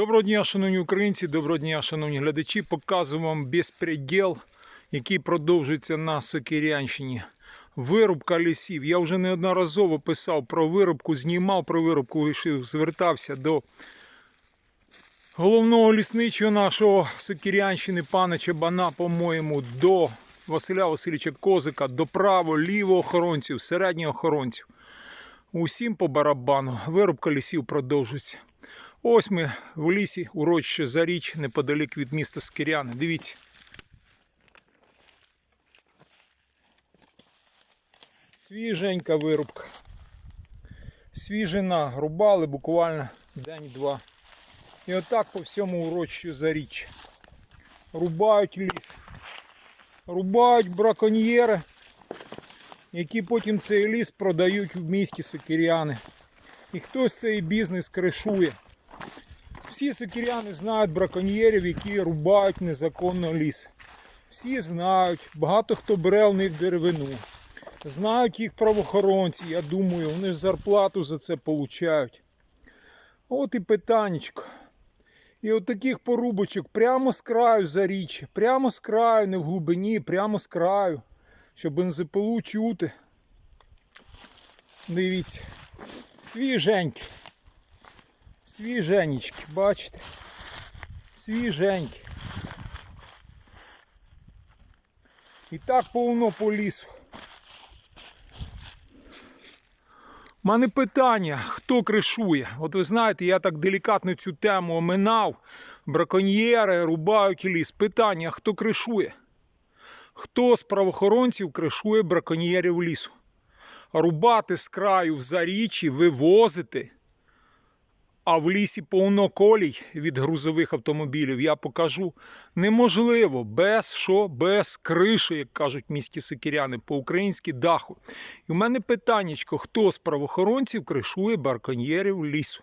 Доброго дня, шановні українці, доброго дня, шановні глядачі. Показую вам безпреділ, який продовжується на Сокирянщині. Вирубка лісів. Я вже неодноразово писав про вирубку, знімав про вирубку, вирішив, звертався до головного лісничого нашого Сокирянщини, пана Чабана, по-моєму, до Василя Васильовича Козика, до право, лівого охоронців, середнього охоронців. Усім по барабану. Вирубка лісів продовжується. Ось ми в лісі, урочище Заріч, неподалік від міста Скіряни. Дивіться. Свіженька вирубка. Свіжина. Рубали буквально день-два. І отак по всьому урочищу Заріч. Рубають ліс. Рубають браконьєри, які потім цей ліс продають в місті Сокиряни. І хтось цей бізнес кришує. Всі сокиряни знають браконьєрів, які рубають незаконно ліс. Всі знають, багато хто бере у них деревину. Знають їх правоохоронці, я думаю, вони ж зарплату за це получають. От і питаннячко. І от таких порубочок прямо з краю заріччя, прямо з краю, не в глибині, прямо з краю, щоб бензопилу чути. Дивіться, свіженькі. Свіженечки, бачите? Свіженькі. І так повно по лісу. У мене питання, хто кришує? От ви знаєте, я так делікатно цю тему оминав. Браконьєри рубають ліс. Питання, хто кришує? Хто з правоохоронців кришує браконьєрів лісу? Рубати з краю в зарічі, вивозити. А в лісі повно колій від грузових автомобілів, я покажу, неможливо без що, без криші, як кажуть місті Сикіряни, по-українськи даху. І в мене питаннячко, хто з правоохоронців кришує барконьєрів лісу?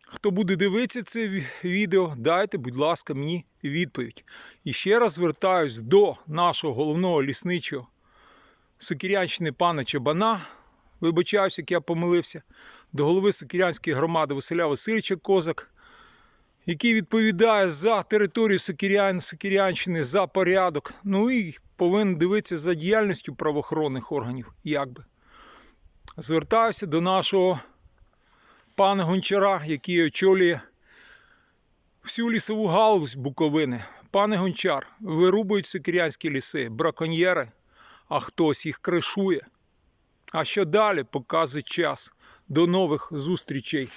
Хто буде дивитися це відео, дайте, будь ласка, мені відповідь. І ще раз звертаюсь до нашого головного лісничого Сокірянщини пана Чабана. Вибачаюся, як я помилився, до голови Сокірянської громади Василя Васильовича Козак, який відповідає за територію Сокірян, Сокірянщини, за порядок. Ну і повинен дивитися за діяльністю правоохоронних органів. Як би. Звертаюся до нашого пана Гончара, який очолює всю лісову галузь Буковини. Пане Гончар, вирубують сокірянські ліси, браконьєри, а хтось їх кришує. А що далі показує час. До нових зустрічей.